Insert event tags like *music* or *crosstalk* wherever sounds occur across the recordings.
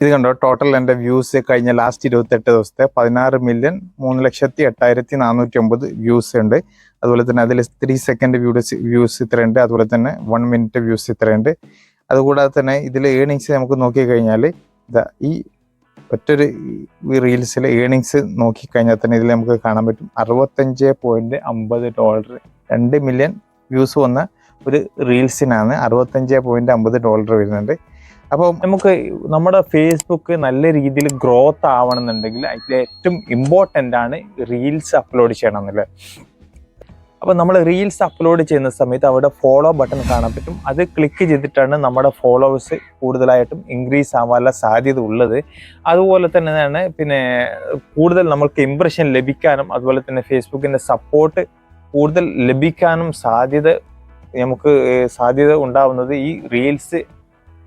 ഇത് കണ്ടോ? ടോട്ടൽ എന്റെ വ്യൂസ് കഴിഞ്ഞ ലാസ്റ്റ് ഇരുപത്തെട്ട് ദിവസത്തെ പതിനാറ് മില്യൺ മൂന്ന് ലക്ഷത്തി എട്ടായിരത്തി നാനൂറ്റി ഒമ്പത് വ്യൂസ് ഉണ്ട്. അതുപോലെ തന്നെ അതിൽ ത്രീ സെക്കൻഡ് വ്യൂസ് വ്യൂസ് ഇത്രയുണ്ട്. അതുപോലെ തന്നെ വൺ മിനിറ്റ് വ്യൂസ് ഇത്രയുണ്ട്. അതുകൂടാതെ തന്നെ ഇതിൽ ഏണിങ്സ് നമുക്ക് നോക്കി കഴിഞ്ഞാൽ ഇതാ ഈ ഒറ്റൊരു റീൽസിൽ ഏണിങ്സ് നോക്കിക്കഴിഞ്ഞാൽ തന്നെ ഇതിൽ നമുക്ക് കാണാൻ പറ്റും. അറുപത്തഞ്ച് പോയിന്റ് അമ്പത് ഡോളർ രണ്ട് മില്യൺ വ്യൂസ് വന്ന ഒരു റീൽസിനാണ് അറുപത്തഞ്ച് പോയിന്റ് അമ്പത് ഡോളർ വരുന്നുണ്ട്. അപ്പോൾ നമുക്ക് നമ്മുടെ ഫേസ്ബുക്ക് നല്ല രീതിയിൽ ഗ്രോത്ത് ആവണമെന്നുണ്ടെങ്കിൽ അതിൽ ഏറ്റവും ഇമ്പോർട്ടന്റ് ആണ് റീൽസ് അപ്ലോഡ് ചെയ്യണം എന്നുള്ളത്. അപ്പോൾ നമ്മൾ റീൽസ് അപ്ലോഡ് ചെയ്യുന്ന സമയത്ത് അവിടെ ഫോളോ ബട്ടൺ കാണാൻ പറ്റും. അത് ക്ലിക്ക് ചെയ്തിട്ടാണ് നമ്മുടെ ഫോളോവേഴ്സ് കൂടുതലായിട്ടും ഇൻക്രീസ് ആവാനുള്ള സാധ്യത ഉള്ളത്. അതുപോലെ തന്നെയാണ് പിന്നെ കൂടുതൽ നമ്മൾക്ക് ഇമ്പ്രഷൻ ലഭിക്കാനും അതുപോലെ തന്നെ ഫേസ്ബുക്കിന്റെ സപ്പോർട്ട് കൂടുതൽ ലഭിക്കാനും സാധ്യത നമുക്ക് സാധ്യത ഉണ്ടാവുന്നത് ഈ റീൽസ്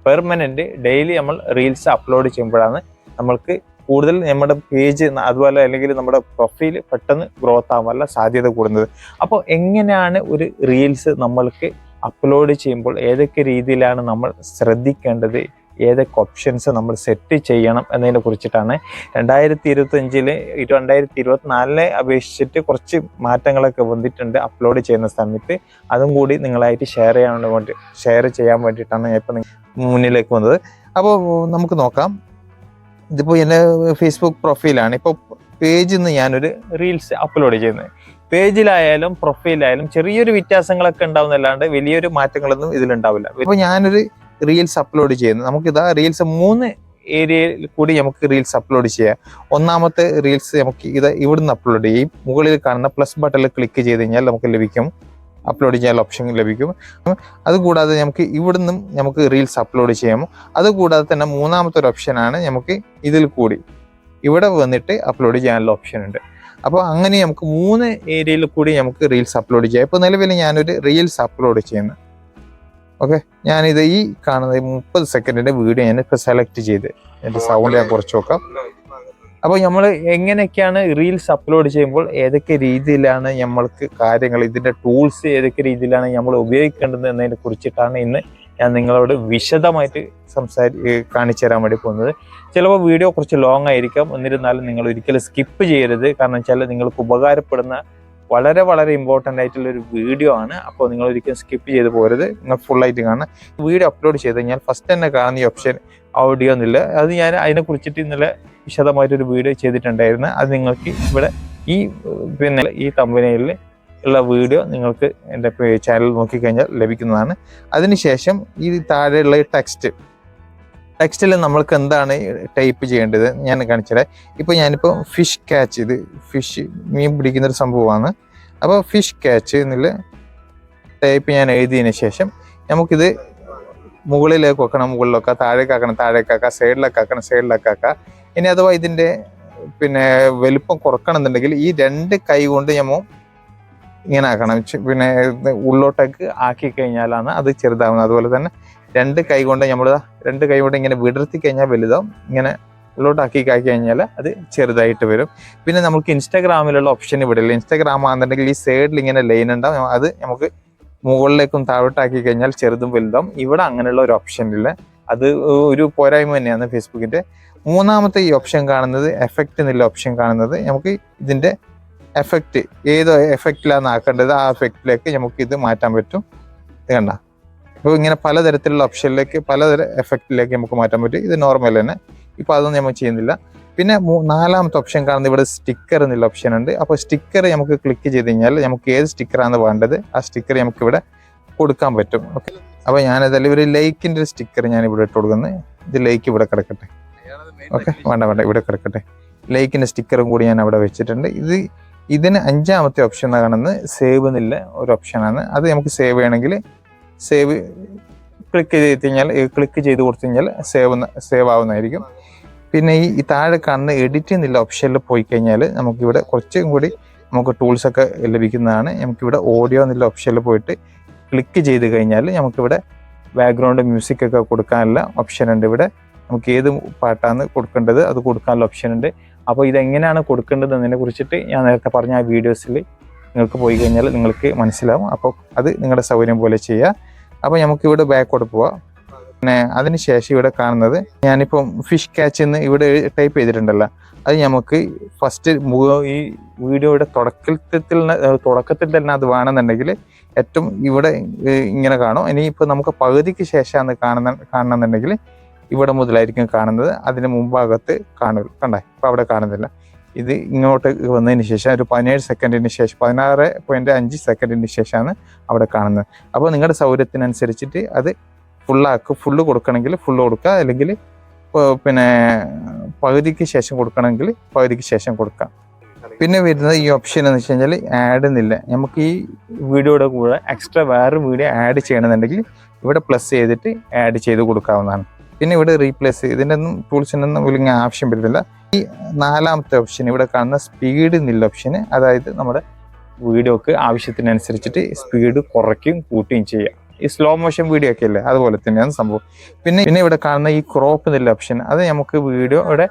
പെർമനന്റ് ഡെയിലി നമ്മൾ റീൽസ് അപ്ലോഡ് ചെയ്യുമ്പോഴാണ് നമ്മൾക്ക് കൂടുതൽ നമ്മുടെ പേജ് അതുപോലെ അല്ലെങ്കിൽ നമ്മുടെ പ്രൊഫൈൽ പെട്ടെന്ന് ഗ്രോത്ത് ആവാനുള്ള സാധ്യത കൂടുന്നത്. അപ്പോൾ എങ്ങനെയാണ് ഒരു റീൽസ് നമ്മൾക്ക് അപ്ലോഡ് ചെയ്യുമ്പോൾ ഏതൊക്കെ രീതിയിലാണ് നമ്മൾ ശ്രദ്ധിക്കേണ്ടത്? ഏതൊക്കെ ഓപ്ഷൻസ് നമ്മൾ സെറ്റ് ചെയ്യണം എന്നതിനെ കുറിച്ചിട്ടാണ് രണ്ടായിരത്തി ഇരുപത്തഞ്ചിൽ രണ്ടായിരത്തി ഇരുപത്തിനാലിനെ അപേക്ഷിച്ചിട്ട് കുറച്ച് മാറ്റങ്ങളൊക്കെ വന്നിട്ടുണ്ട് അപ്ലോഡ് ചെയ്യുന്ന സമയത്ത്. അതും കൂടി നിങ്ങളായിട്ട് ഷെയർ ചെയ്യാൻ വേണ്ടി ഷെയർ ചെയ്യാൻ വേണ്ടിയിട്ടാണ് ഞാൻ ഇപ്പം മുന്നിലേക്ക് വന്നത്. അപ്പോൾ നമുക്ക് നോക്കാം. ഇതിപ്പോൾ എന്റെ ഫേസ്ബുക്ക് പ്രൊഫൈലാണ് ഇപ്പോൾ പേജിൽ നിന്ന് ഞാനൊരു റീൽസ് അപ്ലോഡ് ചെയ്യുന്നത്. പേജിലായാലും പ്രൊഫൈലായാലും ചെറിയൊരു വ്യത്യാസങ്ങളൊക്കെ ഉണ്ടാവുന്നല്ലാണ്ട് വലിയൊരു മാറ്റങ്ങളൊന്നും ഇതിലുണ്ടാവില്ല. ഇപ്പോൾ ഞാനൊരു റീൽസ് അപ്ലോഡ് ചെയ്യുന്നു. നമുക്കിതാ റീൽസ് മൂന്ന് ഏരിയയിൽ കൂടി നമുക്ക് റീൽസ് അപ്ലോഡ് ചെയ്യാം. ഒന്നാമത്തെ റീൽസ് നമുക്ക് ഇത് ഇവിടുന്ന് അപ്ലോഡ് ചെയ്യും. മുകളിൽ കാണുന്ന പ്ലസ് ബട്ടണിൽ ക്ലിക്ക് ചെയ്ത് കഴിഞ്ഞാൽ നമുക്ക് ലഭിക്കും. അപ്ലോഡ് ചെയ്യാൻ ഓപ്ഷൻ ലഭിക്കും. അതുകൂടാതെ നമുക്ക് ഇവിടുന്നും നമുക്ക് റീൽസ് അപ്ലോഡ് ചെയ്യാം. അതുകൂടാതെ തന്നെ മൂന്നാമത്തെ ഒരു ഓപ്ഷനാണ് നമുക്ക് ഇതിൽ കൂടി. ഇവിടെ വന്നിട്ട് അപ്ലോഡ് ചെയ്യാനുള്ള ഓപ്ഷൻ ഉണ്ട്. അപ്പോൾ അങ്ങനെ നമുക്ക് മൂന്ന് ഏരിയയിൽ കൂടി നമുക്ക് റീൽസ് അപ്ലോഡ് ചെയ്യാം. ഇപ്പോൾ നിലവിൽ ഞാനൊരു റീൽസ് അപ്ലോഡ് ചെയ്യുന്നു. ഓക്കെ ഞാനിത് ഈ കാണുന്ന മുപ്പത് സെക്കൻഡിന്റെ വീഡിയോ ഞാൻ ഇപ്പോൾ സെലക്ട് ചെയ്ത്. എന്റെ സൗണ്ട് ഞാൻ കുറച്ച് നോക്കാം. അപ്പോൾ നമ്മൾ എങ്ങനെയൊക്കെയാണ് റീൽസ് അപ്ലോഡ് ചെയ്യുമ്പോൾ ഏതൊക്കെ രീതിയിലാണ് നമ്മൾക്ക് കാര്യങ്ങൾ ഇതിന്റെ ടൂൾസ് ഏതൊക്കെ രീതിയിലാണ് നമ്മൾ ഉപയോഗിക്കേണ്ടത് എന്നതിനെ കുറിച്ചിട്ടാണ് ഇന്ന് ഞാൻ നിങ്ങളോട് വിശദമായിട്ട് സംസാരി കാണിച്ചു തരാൻ വേണ്ടി പോകുന്നത്. ചിലപ്പോൾ വീഡിയോ കുറച്ച് ലോങ് ആയിരിക്കാം. എന്നിരുന്നാലും നിങ്ങൾ ഒരിക്കലും സ്കിപ്പ് ചെയ്യരുത്. കാരണം വെച്ചാൽ നിങ്ങൾക്ക് ഉപകാരപ്പെടുന്ന വളരെ വളരെ ഇമ്പോർട്ടന്റ് ആയിട്ടുള്ള ഒരു വീഡിയോ ആണ്. അപ്പോൾ നിങ്ങൾ ഒരിക്കലും സ്കിപ്പ് ചെയ്ത് പോരുത് നിങ്ങൾ ഫുള്ളായിട്ട് കാണാം വീഡിയോ അപ്ലോഡ് ചെയ്ത് കഴിഞ്ഞാൽ ഫസ്റ്റ് തന്നെ കാണുന്ന ഈ ഓപ്ഷൻ ഓഡിയോ എന്നില്ല. അത് ഞാൻ അതിനെ കുറിച്ചിട്ട് ഇന്നലെ വിശദമായിട്ടൊരു വീഡിയോ ചെയ്തിട്ടുണ്ടായിരുന്നു. അത് നിങ്ങൾക്ക് ഇവിടെ ഈ പിന്നെ ഈ കമ്പനിയിൽ ഉള്ള വീഡിയോ നിങ്ങൾക്ക് എന്റെ ചാനൽ നോക്കിക്കഴിഞ്ഞാൽ ലഭിക്കുന്നതാണ്. അതിനുശേഷം ഈ താഴെയുള്ള ടെക്സ്റ്റ് ടെക്സ്റ്റിൽ നമ്മൾക്ക് എന്താണ് ടൈപ്പ് ചെയ്യേണ്ടത്? ഞാൻ കാണിച്ചുതരാം ഇപ്പോൾ ഞാനിപ്പോൾ ഫിഷ് ക്യാച്ച് ഇത് ഫിഷ് മീൻ പിടിക്കുന്ന ഒരു സംഭവമാണ്. അപ്പോൾ ഫിഷ് ക്യാച്ച് എന്നുള്ള ടൈപ്പ് ഞാൻ എഴുതിയതിന് ശേഷം നമുക്കിത് മുകളിലേക്ക് വെക്കണം മുകളിലൊക്കെ താഴേക്ക് ആക്കണം താഴേക്ക് ആക്കാം സൈഡിലൊക്കെ ആക്കണം സൈഡിലൊക്കെ ആക്കാം. ഇനി അഥവാ ഇതിന്റെ പിന്നെ വലുപ്പം കുറക്കണം എന്നുണ്ടെങ്കിൽ ഈ രണ്ട് കൈ കൊണ്ട് ഞമ്മ ഇങ്ങനെ ആക്കണം. പിന്നെ ഉള്ളോട്ടേക്ക് ആക്കി കഴിഞ്ഞാലാണ് അത് ചെറുതാവുന്നത്. അതുപോലെ തന്നെ രണ്ട് കൈ കൊണ്ട് നമ്മൾ രണ്ട് കൈ കൊണ്ട് ഇങ്ങനെ വിടർത്തി കഴിഞ്ഞാൽ വലുതാവും. ഇങ്ങനെ ഉള്ളോട്ടാക്കി കാക്കി കഴിഞ്ഞാൽ അത് ചെറുതായിട്ട് വരും. പിന്നെ നമുക്ക് ഇൻസ്റ്റാഗ്രാമിലുള്ള ഓപ്ഷൻ ഇവിടെ ഇൻസ്റ്റാഗ്രാം ആണെന്നുണ്ടെങ്കിൽ ഈ സൈഡിൽ ഇങ്ങനെ ലൈൻ ഉണ്ടാവും. അത് നമുക്ക് മുകളിലേക്കും താഴോട്ടാക്കി കഴിഞ്ഞാൽ ചെറുതും വലുതും ഇവിടെ അങ്ങനെയുള്ള ഒരു ഓപ്ഷൻ ഇല്ല. അത് ഒരു പോരായ്മ തന്നെയാണ് ഫേസ്ബുക്കിന്റെ മൂന്നാമത്തെ ഈ ഓപ്ഷൻ കാണുന്നത് എഫക്റ്റ് എന്നുള്ള ഓപ്ഷൻ കാണുന്നത് നമുക്ക് ഇതിന്റെ എഫക്റ്റ് ഏത് എഫക്റ്റിലാണ് ആക്കേണ്ടത് ആ എഫക്റ്റിലേക്ക് നമുക്ക് ഇത് മാറ്റാൻ പറ്റും. ഇത് കണ്ട? അപ്പോൾ ഇങ്ങനെ പലതരത്തിലുള്ള ഓപ്ഷനിലേക്ക് പലതരം എഫക്റ്റിലേക്ക് നമുക്ക് മാറ്റാൻ പറ്റും. ഇത് നോർമൽ തന്നെ. ഇപ്പോൾ അതൊന്നും നമ്മൾ ചെയ്യുന്നില്ല. പിന്നെ നാലാമത്തെ ഓപ്ഷൻ കാണുന്നത് ഇവിടെ സ്റ്റിക്കർ എന്നുള്ള ഓപ്ഷൻ ഉണ്ട്. അപ്പോൾ സ്റ്റിക്കർ നമുക്ക് ക്ലിക്ക് ചെയ്ത് കഴിഞ്ഞാൽ നമുക്ക് ഏത് സ്റ്റിക്കറാണ് വേണ്ടത്? ആ സ്റ്റിക്കർ നമുക്ക് ഇവിടെ കൊടുക്കാൻ പറ്റും. ഓക്കെ അപ്പോൾ ഞാനതല്ല ഒരു ലൈക്കിന്റെ ഒരു സ്റ്റിക്കർ ഞാൻ ഇവിടെ ഇട്ട് കൊടുക്കുന്നത് ഇത് ലൈക്ക് ഇവിടെ കിടക്കട്ടെ. ഓക്കെ വേണ്ട വേണ്ട ഇവിടെ കിടക്കട്ടെ. ലൈക്കിന്റെ സ്റ്റിക്കറും കൂടി ഞാൻ അവിടെ വെച്ചിട്ടുണ്ട്. ഇത് ഇതിന് അഞ്ചാമത്തെ ഓപ്ഷൻ കാണുന്നത്. സേവ് എന്നുള്ള ഒരു ഓപ്ഷനാണ് അത് നമുക്ക് സേവ് ചെയ്യണമെങ്കിൽ സേവ് ക്ലിക്ക് ചെയ്ത് കഴിഞ്ഞാൽ ക്ലിക്ക് ചെയ്ത് കൊടുത്തു കഴിഞ്ഞാൽ സേവ് സേവ് ആവുന്നതായിരിക്കും. പിന്നെ ഈ താഴെ കാണുന്ന എഡിറ്റ് എന്നുള്ള ഓപ്ഷനിൽ പോയി കഴിഞ്ഞാൽ നമുക്കിവിടെ കുറച്ചും കൂടി നമുക്ക് ടൂൾസ് ഒക്കെ ലഭിക്കുന്നതാണ്. നമുക്കിവിടെ ഓഡിയോ എന്നുള്ള ഓപ്ഷനിൽ പോയിട്ട് ക്ലിക്ക് ചെയ്ത് കഴിഞ്ഞാൽ നമുക്കിവിടെ ബാക്ക്ഗ്രൗണ്ട് മ്യൂസിക് ഒക്കെ കൊടുക്കാനുള്ള ഓപ്ഷൻ ഉണ്ട് ഇവിടെ. നമുക്ക് ഏത് പാട്ടാണ് കൊടുക്കേണ്ടത് അത് കൊടുക്കാനുള്ള ഓപ്ഷൻ ഉണ്ട്. അപ്പോൾ ഇതെങ്ങനെയാണ് കൊടുക്കേണ്ടത് എന്നതിനെ കുറിച്ചിട്ട് ഞാൻ നേരത്തെ പറഞ്ഞ ആ വീഡിയോസിൽ നിങ്ങൾക്ക് പോയി കഴിഞ്ഞാൽ നിങ്ങൾക്ക് മനസ്സിലാവും. അപ്പോൾ അത് നിങ്ങളുടെ സൗകര്യം പോലെ ചെയ്യുക അപ്പോൾ നമുക്കിവിടെ ബാക്കോട്ട് പോവാം. പിന്നെ അതിനുശേഷം ഇവിടെ കാണുന്നത് ഞാനിപ്പം ഫിഷ് ക്യാച്ച് എന്ന് ഇവിടെ ടൈപ്പ് ചെയ്തിട്ടുണ്ടല്ലോ. അത് നമുക്ക് ഫസ്റ്റ് ഈ വീഡിയോയുടെ തുടക്കത്തിൽ തുടക്കത്തിൽ തന്നെ അത് വേണമെന്നുണ്ടെങ്കിൽ ഏറ്റവും ഇവിടെ ഇങ്ങനെ കാണും. ഇനിയിപ്പോൾ നമുക്ക് പകുതിക്ക് ശേഷമാണ് കാണുന്ന കാണണമെന്നുണ്ടെങ്കിൽ ഇവിടെ മുതലായിരിക്കും കാണുന്നത്. അതിന് മുമ്പാകത്ത് കാണുക കണ്ടേ? ഇപ്പം അവിടെ കാണുന്നില്ല. ഇത് ഇങ്ങോട്ട് വന്നതിന് ശേഷം ഒരു പതിനേഴ് സെക്കൻഡിന് ശേഷം പതിനാറ് പോയിന്റ് അഞ്ച് സെക്കൻഡിന് ശേഷമാണ് അവിടെ കാണുന്നത്. അപ്പോൾ നിങ്ങളുടെ സൗകര്യത്തിനനുസരിച്ചിട്ട് അത് ഫുള്ളാക്കുക ഫുള്ള് കൊടുക്കണമെങ്കിൽ ഫുള്ള് കൊടുക്കുക. അല്ലെങ്കിൽ പിന്നെ പകുതിക്ക് ശേഷം കൊടുക്കണമെങ്കിൽ പകുതിക്ക് ശേഷം കൊടുക്കാം. പിന്നെ വരുന്നത് ഈ ഓപ്ഷൻ എന്ന് വെച്ച് കഴിഞ്ഞാൽ ആഡ് എന്നില്ല. നമുക്ക് ഈ വീഡിയോയുടെ കൂടെ എക്സ്ട്രാ വേറെ വീഡിയോ ആഡ് ചെയ്യണമെന്നുണ്ടെങ്കിൽ ഇവിടെ പ്ലസ് ചെയ്തിട്ട് ആഡ് ചെയ്ത് കൊടുക്കാവുന്നതാണ്. പിന്നെ ഇവിടെ റീപ്ലേസ് ഇതിന്റെ ഒന്നും ടൂൾസിന്റെ ഒന്നും വലിയ ആവശ്യം വരുന്നില്ല. ഈ നാലാമത്തെ ഓപ്ഷൻ ഇവിടെ കാണുന്ന സ്പീഡ് എന്നുള്ള ഓപ്ഷന് അതായത് നമ്മുടെ വീഡിയോക്ക് ആവശ്യത്തിനനുസരിച്ചിട്ട് സ്പീഡ് കുറയ്ക്കും കൂട്ടുകയും ചെയ്യാം ഈ സ്ലോ മോഷൻ വീഡിയോ ഒക്കെ അല്ലേ? അതുപോലെ തന്നെയാണ് സംഭവം. പിന്നെ പിന്നെ ഇവിടെ കാണുന്ന ഈ ക്രോപ്പ് എന്നുള്ള ഓപ്ഷൻ അത് നമുക്ക് വീഡിയോയുടെ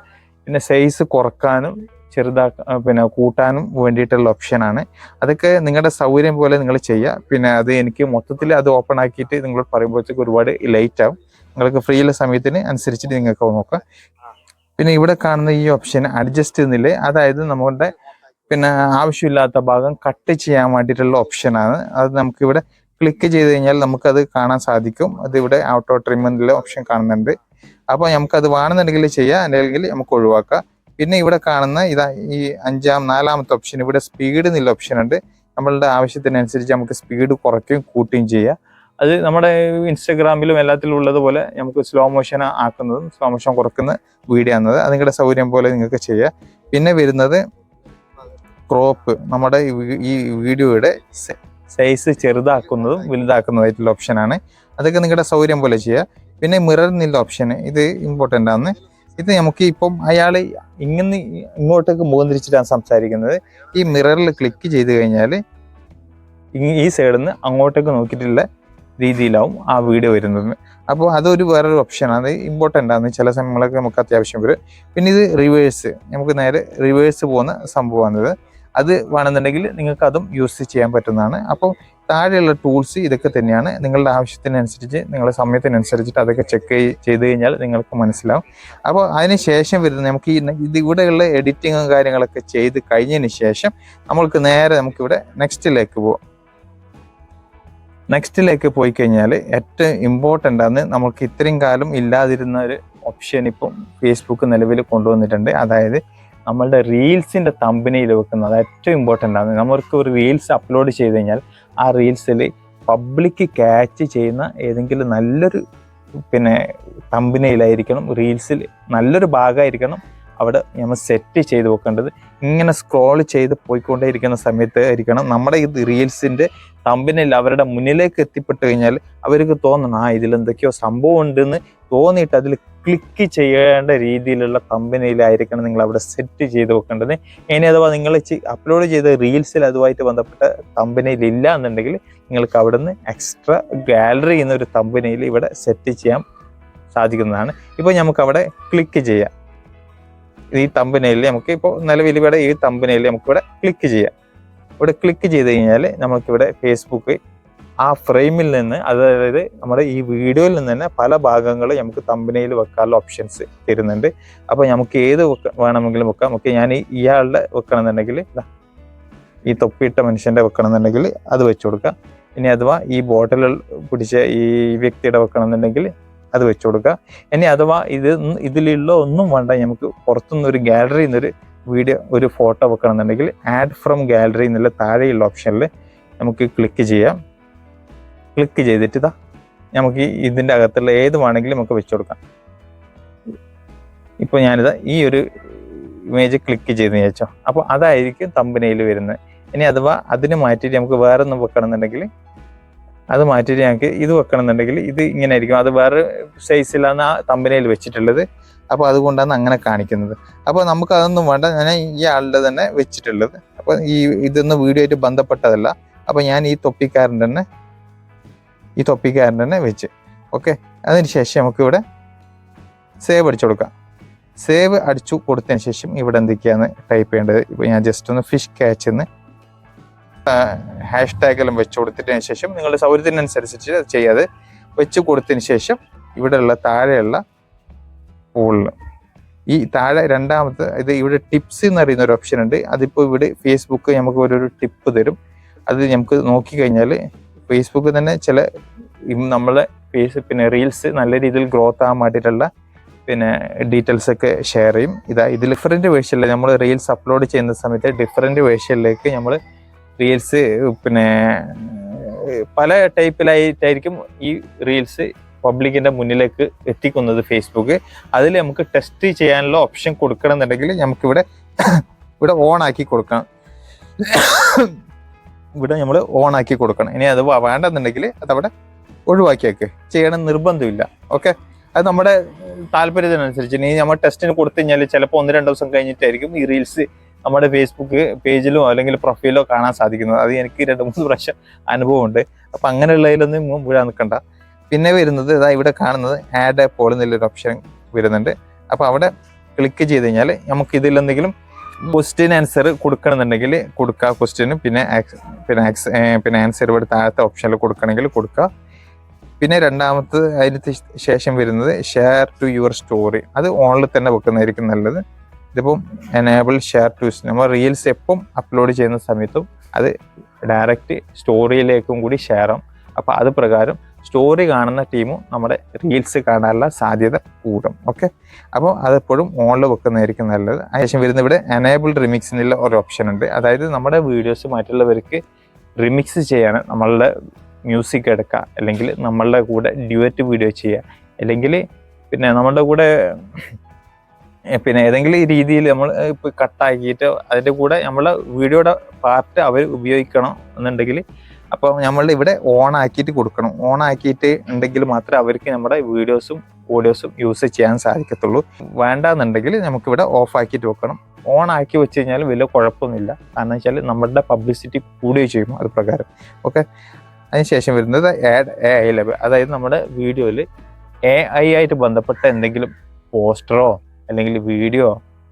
പിന്നെ സൈസ് കുറക്കാനും ചെറുതാക്ക പിന്നെ കൂട്ടാനും വേണ്ടിയിട്ടുള്ള ഓപ്ഷനാണ് അതൊക്കെ നിങ്ങളുടെ സൗകര്യം പോലെ നിങ്ങൾ ചെയ്യുക. പിന്നെ അത് എനിക്ക് മൊത്തത്തിൽ അത് ഓപ്പൺ ആക്കിയിട്ട് നിങ്ങൾ പറയുമ്പോഴത്തേക്ക് ഒരുപാട് ലൈറ്റ് ആവും. നിങ്ങൾക്ക് ഫ്രീ ഉള്ള സമയത്തിന് അനുസരിച്ചിട്ട് നിങ്ങൾക്ക് നോക്കാം. പിന്നെ ഇവിടെ കാണുന്ന ഈ ഓപ്ഷൻ അഡ്ജസ്റ്റ് ചെയ്യുന്നില്ലേ അതായത് നമ്മളുടെ പിന്നെ ആവശ്യമില്ലാത്ത ഭാഗം കട്ട് ചെയ്യാൻ വേണ്ടിയിട്ടുള്ള ഓപ്ഷനാണ് അത് നമുക്ക് ഇവിടെ ക്ലിക്ക് ചെയ്ത് കഴിഞ്ഞാൽ നമുക്കത് കാണാൻ സാധിക്കും. അതിവിടെ ഓട്ടോ ട്രിമ്മിന്റെ ഓപ്ഷൻ കാണുന്നുണ്ട്. അപ്പോൾ അത് വേണമെന്നുണ്ടെങ്കിൽ ചെയ്യാം. അല്ലെങ്കിൽ നമുക്ക് ഒഴിവാക്കാം. പിന്നെ ഇവിടെ കാണുന്ന ഇതാ ഈ അഞ്ചാം നാലാമത്തെ ഓപ്ഷൻ ഇവിടെ സ്പീഡ് എന്നുള്ള ഓപ്ഷൻ ഉണ്ട്. നമ്മളുടെ ആവശ്യത്തിനനുസരിച്ച് നമുക്ക് സ്പീഡ് കുറയ്ക്കുകയും കൂട്ടുകയും ചെയ്യാം. അത് നമ്മുടെ ഇൻസ്റ്റഗ്രാമിലും എല്ലാത്തിലും ഉള്ളതുപോലെ നമുക്ക് സ്ലോ മോഷൻ ആക്കുന്നതും സ്ലോ മോഷൻ കുറക്കുന്ന വീഡിയോ ആണത്. അത് നിങ്ങളുടെ സൗകര്യം പോലെ നിങ്ങൾക്ക് ചെയ്യാം. പിന്നെ വരുന്നത് ക്രോപ്പ് നമ്മുടെ ഈ വീഡിയോയുടെ സൈസ് ചെറുതാക്കുന്നതും വലുതാക്കുന്നതായിട്ടുള്ള ഓപ്ഷനാണ് അതൊക്കെ നിങ്ങളുടെ സൗകര്യം പോലെ ചെയ്യുക. പിന്നെ മിറർ എന്നുള്ള ഓപ്ഷൻ ഇത് ഇമ്പോർട്ടന്റ് ആണ്. ഇത് നമുക്ക് ഇപ്പം അയാൾ ഇങ്ങനെ ഇങ്ങോട്ടേക്ക് മുഖം തിരിച്ചിട്ടാണ് സംസാരിക്കുന്നത്. ഈ മിററിൽ ക്ലിക്ക് ചെയ്ത് കഴിഞ്ഞാൽ ഈ സൈഡിൽ നിന്ന് അങ്ങോട്ടേക്ക് നോക്കിയിട്ടുള്ള രീതിയിലാവും ആ വീഡിയോ വരുന്നത്. അപ്പോൾ അതൊരു വേറൊരു ഓപ്ഷനാണ് അത് ഇമ്പോർട്ടന്റ് ആണ്. ചില സമയങ്ങളൊക്കെ നമുക്ക് അത്യാവശ്യം വരും. പിന്നെ ഇത് റിവേഴ്സ് നമുക്ക് നേരെ റിവേഴ്സ് പോകുന്ന സംഭവമാണിത്. അത് വേണമെന്നുണ്ടെങ്കിൽ നിങ്ങൾക്ക് അതും യൂസ് ചെയ്യാൻ പറ്റുന്നതാണ്. അപ്പോൾ താഴെയുള്ള ടൂൾസ് ഇതൊക്കെ തന്നെയാണ്. നിങ്ങളുടെ ആവശ്യത്തിനനുസരിച്ച് നിങ്ങളുടെ സമയത്തിനനുസരിച്ചിട്ട് അതൊക്കെ ചെക്ക് ചെയ്ത് കഴിഞ്ഞാൽ നിങ്ങൾക്ക് മനസ്സിലാവും. അപ്പോൾ അതിന് ശേഷം വരുന്ന നമുക്ക് ഈ ഇത് ഇവിടെയുള്ള എഡിറ്റിങ്ങും കാര്യങ്ങളൊക്കെ ചെയ്ത് കഴിഞ്ഞതിന് ശേഷം നമ്മൾക്ക് നേരെ നമുക്കിവിടെ നെക്സ്റ്റിലേക്ക് പോവാം. നെക്സ്റ്റിലേക്ക് പോയി കഴിഞ്ഞാൽ ഏറ്റവും ഇമ്പോർട്ടന്റ് ആണ് നമുക്ക് ഇത്രയും കാലം ഇല്ലാതിരുന്ന ഒരു ഓപ്ഷൻ ഇപ്പം ഫേസ്ബുക്ക് നിലവിൽ കൊണ്ടുവന്നിട്ടുണ്ട്. അതായത് നമ്മളുടെ റീൽസിന്റെ തമ്പനിയിൽ വെക്കുന്നത് ഏറ്റവും ഇമ്പോർട്ടന്റ് ആണ്. നമ്മൾക്ക് ഒരു റീൽസ് അപ്ലോഡ് ചെയ്ത് കഴിഞ്ഞാൽ ആ റീൽസിൽ പബ്ലിക് ക്യാച്ച് ചെയ്യുന്ന ഏതെങ്കിലും നല്ലൊരു പിന്നെ തമ്പിനയിലായിരിക്കണം റീൽസിൽ നല്ലൊരു ഭാഗമായിരിക്കണം. അവിടെ നമ്മൾ സെറ്റ് ചെയ്ത് വെക്കേണ്ടത്. ഇങ്ങനെ സ്ക്രോൾ ചെയ്ത് പോയിക്കൊണ്ടേയിരിക്കുന്ന സമയത്ത് ആയിരിക്കണം നമ്മുടെ ഇത് റീൽസിന്റെ തമ്പിനിൽ അവരുടെ മുന്നിലേക്ക് എത്തിപ്പെട്ട് കഴിഞ്ഞാൽ അവർക്ക് തോന്നണം ആ ഇതിൽ എന്തൊക്കെയോ സംഭവം ഉണ്ടെന്ന് തോന്നിയിട്ട് അതിൽ ക്ലിക്ക് ചെയ്യേണ്ട രീതിയിലുള്ള തമ്പനിയിലായിരിക്കണം നിങ്ങൾ അവിടെ സെറ്റ് ചെയ്ത് വെക്കേണ്ടത്. ഇനി അഥവാ നിങ്ങൾ അപ്ലോഡ് ചെയ്ത റീൽസിൽ അതുമായിട്ട് ബന്ധപ്പെട്ട തമ്പനിയിൽ ഇല്ല എന്നുണ്ടെങ്കിൽ നിങ്ങൾക്ക് അവിടെ നിന്ന് എക്സ്ട്രാ ഗാലറി എന്നൊരു തമ്പനിയിൽ ഇവിടെ സെറ്റ് ചെയ്യാൻ സാധിക്കുന്നതാണ്. ഇപ്പോൾ നമുക്ക് അവിടെ ക്ലിക്ക് ചെയ്യാം. ഈ തമ്പനയിൽ നമുക്ക് ഇപ്പോൾ നിലവിൽ ഇവിടെ ഈ തമ്പനയിൽ നമുക്കിവിടെ ക്ലിക്ക് ചെയ്യാം. ഇവിടെ ക്ലിക്ക് ചെയ്ത് കഴിഞ്ഞാൽ നമുക്കിവിടെ ഫേസ്ബുക്ക് ആ ഫ്രെയിമിൽ നിന്ന് അതായത് നമ്മുടെ ഈ വീഡിയോയിൽ നിന്ന് തന്നെ പല ഭാഗങ്ങളും നമുക്ക് തമ്പനയിൽ വെക്കാനുള്ള ഓപ്ഷൻസ് തരുന്നുണ്ട്. അപ്പോൾ നമുക്ക് ഏത് വേണമെങ്കിലും വെക്കാം. നമുക്ക് ഞാൻ ഇയാളുടെ വെക്കണമെന്നുണ്ടെങ്കിൽ ഈ തൊപ്പിയിട്ട മനുഷ്യന്റെ വെക്കണമെന്നുണ്ടെങ്കിൽ അത് വെച്ചു കൊടുക്കാം. ഇനി അഥവാ ഈ ബോട്ടിൽ പിടിച്ച ഈ വ്യക്തിയുടെ വെക്കണമെന്നുണ്ടെങ്കിൽ അത് വെച്ചു കൊടുക്കുക. ഇനി അഥവാ ഇത് ഇതിലുള്ള ഒന്നും വേണ്ട നമുക്ക് പുറത്തുനിന്ന് ഒരു ഗാലറിയിൽ നിന്നൊരു വീഡിയോ ഒരു ഫോട്ടോ വെക്കണമെന്നുണ്ടെങ്കിൽ ആഡ് ഫ്രം ഗാലറി എന്നുള്ള താഴെയുള്ള ഓപ്ഷനിൽ നമുക്ക് ക്ലിക്ക് ചെയ്യാം. ക്ലിക്ക് ചെയ്തിട്ട് ഇതാ നമുക്ക് ഇതിന്റെ അകത്തുള്ള ഏത് വേണമെങ്കിലും നമുക്ക് വെച്ചു കൊടുക്കാം. ഇപ്പോൾ ഞാനിതാ ഈ ഒരു ഇമേജ് ക്ലിക്ക് ചെയ്ത് വെച്ചോ അപ്പോൾ അതായിരിക്കും തമ്പനയിൽ വരുന്നത്. ഇനി അഥവാ അതിന് മാറ്റിയിട്ട് നമുക്ക് വേറെ ഒന്നും വെക്കണമെന്നുണ്ടെങ്കിൽ അത് മാറ്റിയിട്ട് ഞങ്ങൾക്ക് ഇത് വെക്കണമെന്നുണ്ടെങ്കിൽ ഇത് ഇങ്ങനെ ആയിരിക്കും അത് വേറെ സൈസിലാണ് ആ തമ്പനയിൽ വെച്ചിട്ടുള്ളത്. അപ്പോൾ അതുകൊണ്ടാണ് അങ്ങനെ കാണിക്കുന്നത്. അപ്പോൾ നമുക്ക് അതൊന്നും വേണ്ട. ഞാൻ ഈ ആളുടെ തന്നെ വെച്ചിട്ടുള്ളത്. അപ്പോൾ ഈ ഇതൊന്നും വീഡിയോ ആയിട്ട് ബന്ധപ്പെട്ടതല്ല. അപ്പോൾ ഞാൻ ഈ തൊപ്പിക്കാരൻ തന്നെ ഈ തൊപ്പിക്കാരൻ തന്നെ വെച്ച്. ഓക്കെ അതിന് ശേഷം നമുക്കിവിടെ സേവ് അടിച്ചു കൊടുക്കാം. സേവ് അടിച്ചു കൊടുത്തതിന് ശേഷം ഇവിടെ എന്തൊക്കെയാണ് ടൈപ്പ് ചെയ്യേണ്ടത്? ഇപ്പോൾ ഞാൻ ജസ്റ്റ് ഒന്ന് ഫിഷ് ക്യാച്ച് എന്ന് ഹാഷ് ടാഗെല്ലാം വെച്ച് കൊടുത്തിട്ടതിന് ശേഷം നിങ്ങളുടെ സൗകര്യത്തിനനുസരിച്ച് ചെയ്യാതെ വെച്ച് കൊടുത്തതിന് ശേഷം ഇവിടെയുള്ള താഴെയുള്ള പൂളിൽ ഈ താഴെ രണ്ടാമത്തെ ഇത് ഇവിടെ ടിപ്സ് എന്ന് പറയുന്ന ഒരു ഓപ്ഷൻ ഉണ്ട്. അതിപ്പോൾ ഇവിടെ ഫേസ്ബുക്ക് നമുക്ക് ഒരു ടിപ്പ് തരും. അത് നമുക്ക് നോക്കിക്കഴിഞ്ഞാൽ ഫേസ്ബുക്ക് തന്നെ ചില നമ്മളെ ഫേസ് പിന്നെ റീൽസ് നല്ല രീതിയിൽ ഗ്രോത്ത് ആകാൻ വേണ്ടിയിട്ടുള്ള പിന്നെ ഡീറ്റെയിൽസ് ഒക്കെ ഷെയർ ചെയ്യും. ഇതാ ഇത് ഡിഫറെന്റ് വേർഷനിൽ നമ്മൾ റീൽസ് അപ്ലോഡ് ചെയ്യുന്ന സമയത്ത് ഡിഫറെന്റ് വേർഷനിലേക്ക് നമ്മൾ റീൽസ് പിന്നെ പല ടൈപ്പിലായിട്ടായിരിക്കും ഈ റീൽസ് പബ്ലിക്കിന്റെ മുന്നിലേക്ക് എത്തിക്കുന്നത് ഫേസ്ബുക്ക് അതിൽ നമുക്ക് ടെസ്റ്റ് ചെയ്യാനുള്ള ഓപ്ഷൻ കൊടുക്കണം എന്നുണ്ടെങ്കിൽ നമുക്കിവിടെ *coughs* ഇവിടെ ഓൺ ആക്കി കൊടുക്കണം. *coughs* ഇവിടെ നമ്മൾ ഓൺ ആക്കി കൊടുക്കണം. ഇനി അത് വേണ്ടെന്നുണ്ടെങ്കിൽ അതവിടെ ഒഴിവാക്കിയേക്ക്. ചെയ്യണം നിർബന്ധമില്ല. ഓക്കെ? അത് നമ്മുടെ താല്പര്യത്തിനനുസരിച്ച്. ഇനി നമ്മൾ ടെസ്റ്റിന് കൊടുത്തു കഴിഞ്ഞാൽ ചിലപ്പോൾ ഒന്ന് രണ്ട് ദിവസം കഴിഞ്ഞിട്ടായിരിക്കും ഈ റീൽസ് നമ്മുടെ ഫേസ്ബുക്ക് പേജിലോ അല്ലെങ്കിൽ പ്രൊഫൈലോ കാണാൻ സാധിക്കുന്നത്. അത് എനിക്ക് രണ്ട് മൂന്ന് പ്രാവശ്യം അനുഭവമുണ്ട്. അപ്പം അങ്ങനെയുള്ളതിലൊന്നും വീഴാൻ നിൽക്കണ്ട. പിന്നെ വരുന്നത് ഇതാ ഇവിടെ കാണുന്നത് ആഡ് എ പോൾ എന്നുള്ളൊരു ഓപ്ഷൻ വരുന്നുണ്ട്. അപ്പോൾ അവിടെ ക്ലിക്ക് ചെയ്ത് കഴിഞ്ഞാൽ നമുക്ക് ഇതിൽ എന്തെങ്കിലും ക്വസ്റ്റ്യൻ ആൻസർ കൊടുക്കണമെന്നുണ്ടെങ്കിൽ കൊടുക്കുക ക്വസ്റ്റ്യന് പിന്നെ പിന്നെ പിന്നെ ആൻസർ ഇവിടെ താഴത്തെ ഓപ്ഷനിൽ കൊടുക്കണമെങ്കിൽ കൊടുക്കുക പിന്നെ രണ്ടാമത്തത് അതിന് ശേഷം വരുന്നത് ഷെയർ ടു യുവർ സ്റ്റോറി അത് ഓണിൽ തന്നെ വെക്കുന്നതായിരിക്കും നല്ലത്. ഇതിപ്പം എനേബിൾ ഷെയർ ടു നമ്മൾ റീൽസ് എപ്പം അപ്ലോഡ് ചെയ്യുന്ന സമയത്തും അത് ഡയറക്റ്റ് സ്റ്റോറിയിലേക്കും കൂടി ഷെയർ ആവും. അപ്പോൾ അത് പ്രകാരം സ്റ്റോറി കാണുന്ന ടീമും നമ്മുടെ റീൽസ് കാണാനുള്ള സാധ്യത കൂടും. ഓക്കെ അപ്പോൾ അതെപ്പോഴും ഓണിൽ വെക്കുന്നതായിരിക്കും നല്ലത്. അതിനുശേഷം വരുന്ന ഇവിടെ എനേബിൾഡ് റിമിക്സ് എന്നുള്ള ഒരു ഓപ്ഷൻ ഉണ്ട്. അതായത് നമ്മുടെ വീഡിയോസ് മറ്റുള്ളവർക്ക് റിമിക്സ് ചെയ്യാൻ നമ്മളുടെ മ്യൂസിക് എടുക്കുക അല്ലെങ്കിൽ നമ്മളുടെ കൂടെ ഡ്യുവറ്റ് വീഡിയോ ചെയ്യുക അല്ലെങ്കിൽ പിന്നെ നമ്മളുടെ കൂടെ പിന്നെ ഏതെങ്കിലും രീതിയിൽ നമ്മൾ ഇപ്പോൾ കട്ടാക്കിയിട്ട് അതിന്റെ കൂടെ നമ്മളെ വീഡിയോയുടെ പാർട്ട് അവർ ഉപയോഗിക്കണം എന്നുണ്ടെങ്കിൽ അപ്പോൾ നമ്മൾ ഇവിടെ ഓൺ ആക്കിയിട്ട് കൊടുക്കണം. ഓൺ ആക്കിയിട്ട് ഉണ്ടെങ്കിൽ മാത്രമേ അവർക്ക് നമ്മുടെ വീഡിയോസും ഓഡിയോസും യൂസ് ചെയ്യാൻ സാധിക്കത്തുള്ളൂ. വേണ്ടാന്നുണ്ടെങ്കിൽ നമുക്കിവിടെ ഓഫ് ആക്കിയിട്ട് വെക്കണം. ഓൺ ആക്കി വെച്ച് കഴിഞ്ഞാൽ വലിയ കുഴപ്പമൊന്നുമില്ല. കാരണം വെച്ചാൽ നമ്മളുടെ പബ്ലിസിറ്റി കൂടുകയും ചെയ്യും അത് പ്രകാരം. ഓക്കെ അതിനുശേഷം വരുന്നത് ആഡ് എ ഐ ലെവൽ അതായത് നമ്മുടെ വീഡിയോയിൽ എ ഐ ആയിട്ട് ബന്ധപ്പെട്ട എന്തെങ്കിലും പോസ്റ്ററോ അല്ലെങ്കിൽ വീഡിയോ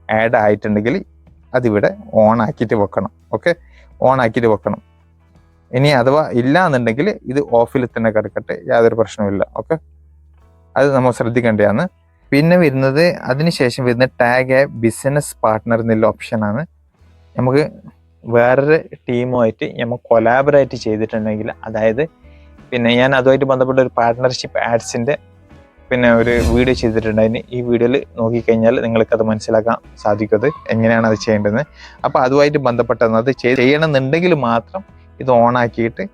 ആഡ് ആയിട്ടുണ്ടെങ്കിൽ അതിവിടെ ഓൺ ആക്കിയിട്ട് വെക്കണം. ഓക്കെ ഓൺ ആക്കിയിട്ട് വെക്കണം. ഇനി അഥവാ ഇല്ല എന്നുണ്ടെങ്കിൽ ഇത് ഓഫിൽ തന്നെ കിടക്കട്ടെ. യാതൊരു പ്രശ്നവുമില്ല. ഓക്കെ അത് നമ്മൾ ശ്രദ്ധിക്കേണ്ടതാണ്. പിന്നെ വരുന്നത് അതിനുശേഷം വരുന്ന ടാഗ് ആയ ബിസിനസ് പാർട്ട്ണർ എന്നുള്ള ഓപ്ഷനാണ് നമുക്ക് വേറൊരു ടീമുമായിട്ട് നമ്മൾ കൊലാബറേറ്റ് ചെയ്തിട്ടുണ്ടെങ്കിൽ അതായത് പിന്നെ ഞാൻ അതുമായിട്ട് ബന്ധപ്പെട്ട ഒരു പാർട്ട്ണർഷിപ്പ് ആഡ്സിന്റെ പിന്നെ ഒരു വീഡിയോ ചെയ്തിട്ടുണ്ട്. അതിന് ഈ വീഡിയോയിൽ നോക്കിക്കഴിഞ്ഞാൽ നിങ്ങൾക്ക് അത് മനസ്സിലാക്കാൻ സാധിക്കും അത് എങ്ങനെയാണ് അത് ചെയ്യേണ്ടത് അപ്പോൾ അതുമായിട്ട് ബന്ധപ്പെട്ടത് അത് ചെയ്- ചെയ്യണമെന്നുണ്ടെങ്കിൽ മാത്രം ഇത് ഓൺ ആക്കിയിട്ട്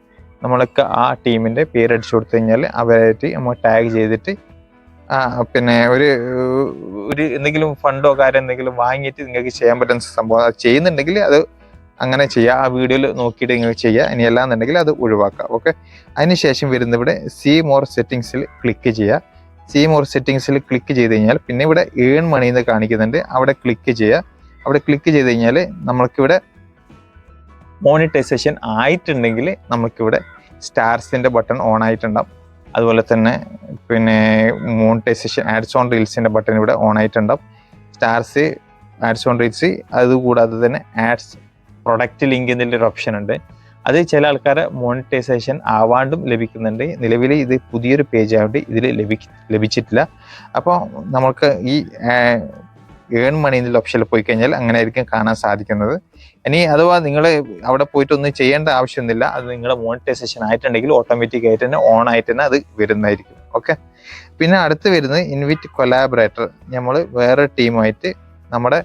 നമ്മൾക്ക് ആ ടീമിന്റെ പേര് അടിച്ചു കൊടുത്തു കഴിഞ്ഞാൽ അവരായിട്ട് നമ്മൾ ടാഗ് ചെയ്തിട്ട് പിന്നെ ഒരു ഒരു എന്തെങ്കിലും ഫണ്ടോ കാര്യം എന്തെങ്കിലും വാങ്ങിയിട്ട് നിങ്ങൾക്ക് ചെയ്യാൻ പറ്റുന്ന സംഭവം ചെയ്യുന്നുണ്ടെങ്കിൽ അത് അങ്ങനെ ചെയ്യുക. ആ വീഡിയോയിൽ നോക്കിയിട്ട് നിങ്ങൾക്ക് ചെയ്യുക. ഇനി അല്ലാന്നുണ്ടെങ്കിൽ അത് ഒഴിവാക്കുക. ഓക്കെ അതിനുശേഷം ശേഷം ഇവിടെ സി മോർ സെറ്റിങ്സിൽ ക്ലിക്ക് ചെയ്യുക. സി മോർ സെറ്റിങ്സിൽ ക്ലിക്ക് ചെയ്ത് കഴിഞ്ഞാൽ പിന്നെ ഇവിടെ ഏൺ മണി എന്ന് കാണിക്കുന്നുണ്ട്. അവിടെ ക്ലിക്ക് ചെയ്യുക. അവിടെ ക്ലിക്ക് ചെയ്ത് കഴിഞ്ഞാൽ നമ്മൾക്കിവിടെ മോണിറ്റൈസേഷൻ ആയിട്ടുണ്ടെങ്കിൽ നമുക്കിവിടെ സ്റ്റാർസിന്റെ ബട്ടൺ ഓൺ ആയിട്ടുണ്ടാവും. അതുപോലെ തന്നെ പിന്നെ മോണിറ്റൈസേഷൻ ആഡ്സ് ഓൺ റീൽസിന്റെ ബട്ടൺ ഇവിടെ ഓൺ ആയിട്ടുണ്ടാവും. സ്റ്റാർസ് ആഡ്സ് ഓൺ റീൽസ് അതുകൂടാതെ തന്നെ ആഡ്സ് പ്രൊഡക്റ്റ് ലിങ്ക് എന്നുള്ളൊരു ഓപ്ഷൻ ഉണ്ട്. അത് ചില ആൾക്കാരെ മോണിറ്റൈസേഷൻ ആവാണ്ടും ലഭിക്കുന്നുണ്ട്. നിലവിൽ ഇത് പുതിയൊരു പേജ് ആയതുകൊണ്ട് ഇതിൽ ലഭി ലഭിച്ചിട്ടില്ല. അപ്പോൾ നമുക്ക് ഈ ഏൺ മണി എന്നുള്ള ഓപ്ഷനിൽ പോയി കഴിഞ്ഞാൽ അങ്ങനെ ആയിരിക്കും കാണാൻ സാധിക്കുന്നത്. ഇനി അഥവാ നിങ്ങൾ അവിടെ പോയിട്ടൊന്നും ചെയ്യേണ്ട ആവശ്യമൊന്നുമില്ല. അത് നിങ്ങളുടെ മോണിറ്റൈസേഷൻ ആയിട്ടുണ്ടെങ്കിൽ ഓട്ടോമാറ്റിക് ആയിട്ട് തന്നെ ഓൺ ആയിട്ട് തന്നെ അത് വരുന്നതായിരിക്കും. ഓക്കെ പിന്നെ അടുത്ത് വരുന്നത് ഇൻവിറ്റ് കൊലാബറേറ്റർ നമ്മൾ വേറെ ടീമായിട്ട് നമ്മുടെ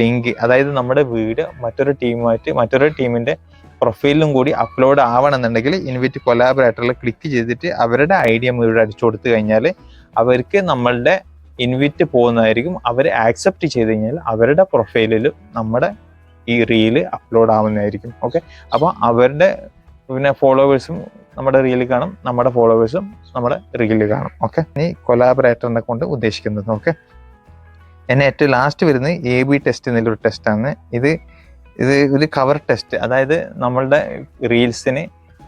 ലിങ്ക് അതായത് നമ്മുടെ വീട് മറ്റൊരു ടീമുമായിട്ട് മറ്റൊരു ടീമിന്റെ പ്രൊഫൈലിലും കൂടി അപ്ലോഡ് ആവണമെന്നുണ്ടെങ്കിൽ ഇൻവിറ്റ് കൊലാബറേറ്ററിൽ ക്ലിക്ക് ചെയ്തിട്ട് അവരുടെ ഐ ഡി എം ഇവിടെ അടിച്ചു കൊടുത്തു കഴിഞ്ഞാൽ അവർക്ക് നമ്മളുടെ ഇൻവിറ്റ് പോകുന്നതായിരിക്കും. അവർ ആക്സെപ്റ്റ് ചെയ്ത് കഴിഞ്ഞാൽ അവരുടെ പ്രൊഫൈലിലും നമ്മുടെ ഈ റീൽ അപ്ലോഡ് ആവുന്നതായിരിക്കും. ഓക്കെ അപ്പോൾ അവരുടെ പിന്നെ ഫോളോവേഴ്സും നമ്മുടെ റീൽ കാണും നമ്മുടെ ഫോളോവേഴ്സും നമ്മുടെ റീൽ കാണും. ഓക്കെ ഈ കൊലാബറേറ്ററിനെ കൊണ്ട് ഉദ്ദേശിക്കുന്നത് ഓക്കെ എന്നെ ഏറ്റവും ലാസ്റ്റ് വരുന്നത് എ ബി ടെസ്റ്റ് എന്നുള്ളൊരു ടെസ്റ്റാണ് ഇത് ഇത് ഒരു കവർ ടെസ്റ്റ് അതായത് നമ്മളുടെ റീൽസിന്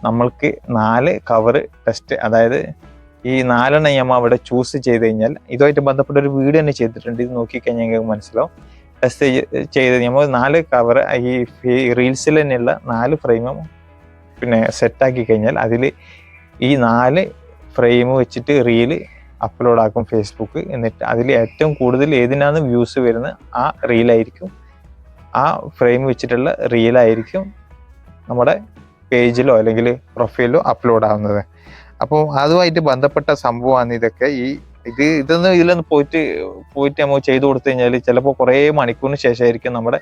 നമ്മൾക്ക് നാല് കവർ ടെസ്റ്റ് അതായത് ഈ നാലെണ്ണം ഞാൻ അവിടെ ചൂസ് ചെയ്ത് കഴിഞ്ഞാൽ ഇതുമായിട്ട് ബന്ധപ്പെട്ട ഒരു വീഡിയോ തന്നെ ചെയ്തിട്ടുണ്ട്. ഇത് നോക്കിക്കഴിഞ്ഞാൽ നിങ്ങൾക്ക് മനസ്സിലാവും. ടെസ്റ്റ് ചെയ്ത് നമ്മൾ നാല് കവർ ഈ റീൽസിൽ തന്നെയുള്ള നാല് ഫ്രെയിമും പിന്നെ സെറ്റാക്കി കഴിഞ്ഞാൽ അതിൽ ഈ നാല് ഫ്രെയിം വെച്ചിട്ട് റീൽ അപ്ലോഡ് ആക്കും ഫേസ്ബുക്ക് എന്നിട്ട് അതിൽ ഏറ്റവും കൂടുതൽ ഏതിനാണ് വ്യൂസ് വരുന്നത്? ആ റീലായിരിക്കും ആ ഫ്രെയിം വെച്ചിട്ടുള്ള റീലായിരിക്കും നമ്മുടെ പേജിലോ അല്ലെങ്കിൽ പ്രൊഫൈലിലോ അപ്ലോഡ് ആവുന്നത്. അപ്പോൾ അതുമായിട്ട് ബന്ധപ്പെട്ട സംഭവമാണ് ഇതൊക്കെ. ഈ ഇത് ഇതൊന്ന് ഇതിലൊന്ന് പോയിട്ട് പോയിട്ട് നമ്മൾ ചെയ്തു കൊടുത്തു കഴിഞ്ഞാൽ ചിലപ്പോൾ കുറേ മണിക്കൂറിന് ശേഷമായിരിക്കും നമ്മുടെ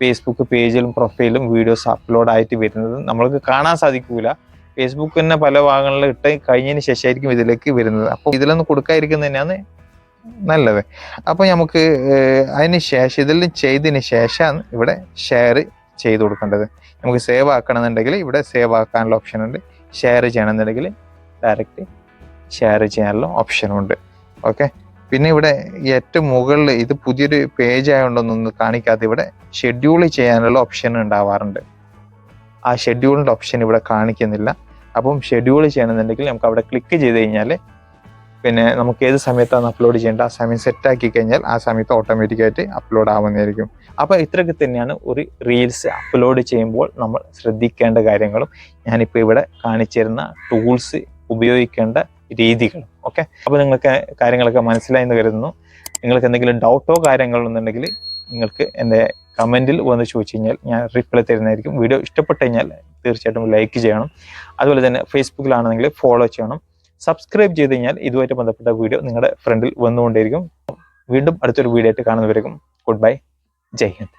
ഫേസ്ബുക്ക് പേജിലും പ്രൊഫൈലും വീഡിയോസ് അപ്ലോഡ് ആയിട്ട് വരുന്നത്. നമ്മൾക്ക് കാണാൻ സാധിക്കൂല. ഫേസ്ബുക്ക് തന്നെ പല ഭാഗങ്ങളിൽ ഇട്ട് കഴിഞ്ഞതിന് ശേഷമായിരിക്കും ഇതിലേക്ക് വരുന്നത്. അപ്പോൾ ഇതിലൊന്ന് കൊടുക്കാതിരിക്കുന്നത് തന്നെയാണ് നല്ലത്. അപ്പോൾ നമുക്ക് അതിന് ശേഷം ഇതെല്ലാം ചെയ്തതിന് ശേഷമാണ് ഇവിടെ ഷെയർ ചെയ്ത് കൊടുക്കേണ്ടത്. നമുക്ക് സേവ് ആക്കണമെന്നുണ്ടെങ്കിൽ ഇവിടെ സേവ് ആക്കാനുള്ള ഓപ്ഷൻ ഉണ്ട്. ഷെയർ ചെയ്യണമെന്നുണ്ടെങ്കിൽ ഡയറക്റ്റ് ഷെയർ ചെയ്യാനുള്ള ഓപ്ഷനും ഉണ്ട്. ഓക്കെ പിന്നെ ഇവിടെ ഏറ്റവും മുകളിൽ ഇത് പുതിയൊരു പേജ് ആയതുകൊണ്ടൊന്നും കാണിക്കാതെ ഇവിടെ ഷെഡ്യൂൾ ചെയ്യാനുള്ള ഓപ്ഷൻ ഉണ്ടാവാറുണ്ട്. ആ ഷെഡ്യൂളിന്റെ ഓപ്ഷൻ ഇവിടെ കാണിക്കുന്നില്ല. അപ്പം ഷെഡ്യൂൾ ചെയ്യണമെന്നുണ്ടെങ്കിൽ നമുക്ക് അവിടെ ക്ലിക്ക് ചെയ്ത് കഴിഞ്ഞാൽ പിന്നെ നമുക്ക് ഏത് സമയത്താണ് അപ്ലോഡ് ചെയ്യേണ്ടത്? ആ സമയം സെറ്റ് ആക്കി കഴിഞ്ഞാൽ ആ സമയത്ത് ഓട്ടോമാറ്റിക്കായിട്ട് അപ്ലോഡ് ആവുന്നതായിരിക്കും. അപ്പോൾ ഇത്രയൊക്കെ തന്നെയാണ് ഒരു റീൽസ് അപ്ലോഡ് ചെയ്യുമ്പോൾ നമ്മൾ ശ്രദ്ധിക്കേണ്ട കാര്യങ്ങളും ഞാനിപ്പോൾ ഇവിടെ കാണിച്ചിരുന്ന ടൂൾസ് ഉപയോഗിക്കേണ്ട രീതികളും. ഓക്കെ അപ്പോൾ നിങ്ങൾക്ക് കാര്യങ്ങളൊക്കെ മനസ്സിലായി എന്ന് കരുതുന്നു. നിങ്ങൾക്ക് എന്തെങ്കിലും ഡൗട്ടോ കാര്യങ്ങളോ ഉണ്ടെങ്കിൽ നിങ്ങൾക്ക് എന്റെ കമന്റിൽ വന്ന് ചോദിച്ചു കഴിഞ്ഞാൽ ഞാൻ റിപ്ലൈ തരുന്നതായിരിക്കും. വീഡിയോ ഇഷ്ടപ്പെട്ടു കഴിഞ്ഞാൽ തീർച്ചയായിട്ടും ലൈക്ക് ചെയ്യണം. അതുപോലെ തന്നെ ഫേസ്ബുക്കിലാണെന്നെങ്കിൽ ഫോളോ ചെയ്യണം. സബ്സ്ക്രൈബ് ചെയ്ത് കഴിഞ്ഞാൽ ഇതുമായിട്ട് ബന്ധപ്പെട്ട വീഡിയോ നിങ്ങളുടെ ഫ്രണ്ടിൽ വന്നുകൊണ്ടേയിരിക്കും. വീണ്ടും അടുത്തൊരു വീഡിയോ ആയിട്ട് കാണുന്നവരേക്കും ഗുഡ് ബൈ. ജയ് ഹിന്ദ്.